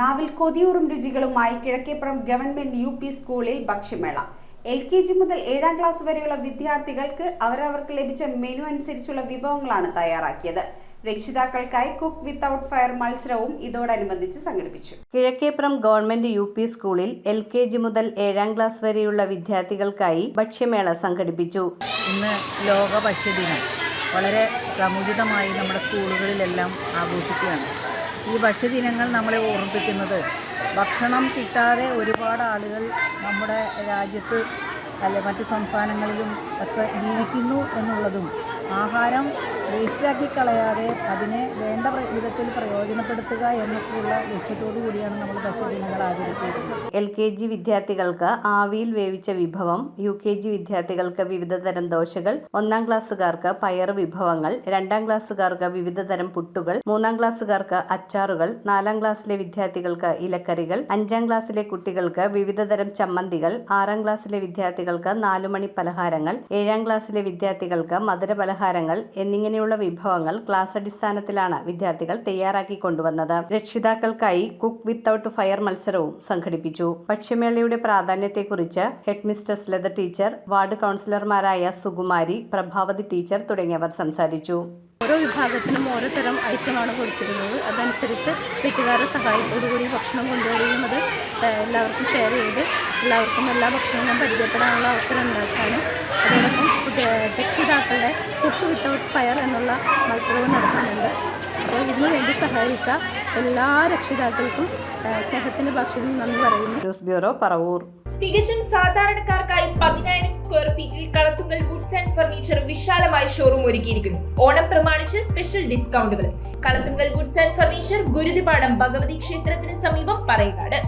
നാവിൽ കൊതിയൂറും രുചികളുമായി കിഴക്കേപ്പുറം ഗവൺമെന്റ് യു പി സ്കൂളിൽ ഭക്ഷ്യമേള. എൽ കെ ജി മുതൽ ഏഴാം ക്ലാസ് വരെയുള്ള വിദ്യാർത്ഥികൾക്ക് അവരവർക്ക് ലഭിച്ച മെനു അനുസരിച്ചുള്ള വിഭവങ്ങളാണ് തയ്യാറാക്കിയത്. രക്ഷിതാക്കൾക്കായി കുക്ക് വിത്തൌട്ട് ഫയർ മത്സരവും ഇതോടനുബന്ധിച്ച് സംഘടിപ്പിച്ചു. കിഴക്കേപ്പുറം ഗവൺമെന്റ് യു പി സ്കൂളിൽ എൽ കെ ജി മുതൽ ഏഴാം ക്ലാസ് വരെയുള്ള വിദ്യാർത്ഥികൾക്കായി ഭക്ഷ്യമേള സംഘടിപ്പിച്ചു. ഇന്ന് ലോക ഭക്ഷ്യദിനം. വളരെ സമുചിതമായി നമ്മുടെ സ്കൂളുകളിലെല്ലാം ആഘോഷിക്കുകയാണ്. ഈ ഭക്ഷ്യദിനങ്ങൾ നമ്മളെ ഓർമ്മിപ്പിക്കുന്നത്. ഭക്ഷണം കിട്ടാതെ ഒരുപാട് ആളുകൾ നമ്മുടെ രാജ്യത്ത് അല്ലെ മറ്റ് സംസ്ഥാനങ്ങളിലും ഒക്കെ ജീവിക്കുന്നു എന്നുള്ളതും ആഹാരം വേസ്റ്റാക്കി കളയാതെ അതിനെ വേണ്ട വിധത്തിൽ പ്രയോജനപ്പെടുത്തുക എന്നൊക്കെയുള്ള ലക്ഷ്യത്തോടു കൂടിയാണ് നമ്മൾ ഭക്ഷ്യദിനങ്ങൾ ആചരിച്ചിരുന്നത് എൽ കെ ജി വിദ്യാർത്ഥികൾക്ക് ആവിയിൽ വേവിച്ച വിഭവം യു കെ ജി വിദ്യാർത്ഥികൾക്ക് വിവിധതരം ദോശകൾ ഒന്നാം ക്ലാസ്സുകാർക്ക് പയർ വിഭവങ്ങൾ രണ്ടാം ക്ലാസ്സുകാർക്ക് വിവിധതരം പുട്ടുകൾ മൂന്നാം ക്ലാസ്സുകാർക്ക് അച്ചാറുകൾ നാലാം ക്ലാസ്സിലെ വിദ്യാർത്ഥികൾക്ക് ഇലക്കറികൾ അഞ്ചാം ക്ലാസ്സിലെ കുട്ടികൾക്ക് വിവിധതരം ചമ്മന്തികൾ ആറാം ക്ലാസ്സിലെ വിദ്യാർത്ഥികൾക്ക് നാലുമണി പലഹാരങ്ങൾ ഏഴാം ക്ലാസ്സിലെ വിദ്യാർത്ഥികൾക്ക് മധുര പലഹാരങ്ങൾ എന്നിങ്ങനെയുള്ള വിഭവങ്ങൾ ക്ലാസ് അടിസ്ഥാനത്തിലാണ് വിദ്യാർത്ഥികൾ തയ്യാറാക്കി കൊണ്ടുവന്നത്. രക്ഷിതാക്കൾക്കായി കുക്ക് വിത്തൌട്ട് ഫയർ മത്സരവും സംഘടിപ്പിച്ചു. ഭക്ഷ്യമേളയുടെ പ്രാധാന്യത്തെക്കുറിച്ച് headmistress Latha teacher ward കൗൺസിലർമാരായ സുകുമാരി പ്രഭാവതി ടീച്ചർ തുടങ്ങിയവർ സംസാരിച്ചു. ഓരോ വിഭാഗത്തിനും ഓരോ തരം ഐറ്റമാണ് കൊടുത്തിരുന്നത്. അതനുസരിച്ച് വീട്ടുകാരുടെ സഹായത്തോടു കൂടി ഭക്ഷണം കൊണ്ടുവരികയും അത് എല്ലാവർക്കും ഷെയർ ചെയ്ത് എല്ലാവർക്കും എല്ലാ ഭക്ഷണങ്ങളും പരിചയപ്പെടാനുള്ള അവസരം ഉണ്ടാക്കാനും അതോടൊപ്പം രക്ഷിതാക്കളുടെ കുക്ക് വിത്തൗട്ട് ഫയർ എന്നുള്ള മത്സരവും നടത്തുന്നുണ്ട് അപ്പോൾ ഇതിനു വേണ്ടി സഹായിച്ച എല്ലാ രക്ഷിതാക്കൾക്കും സ്നേഹത്തിന്റെ ഭാഷയിൽ നന്ദി പറയുന്നു. News bureau Paravur. തികച്ചും സാധാരണക്കാർക്കായി പതിനായിരം സ്ക്വയർ ഫീറ്റിൽ ഫർണിച്ചർ വിശാലമായ ഷോറൂം ഒരുക്കിയിരിക്കുന്നു. ഓണം പ്രമാണിച്ച് special ഡിസ്കൗണ്ടുകൾ Kalathunkal goods and furniture Guruthipadam Bhagavathi ക്ഷേത്രത്തിന് സമീപം പറയകാട്.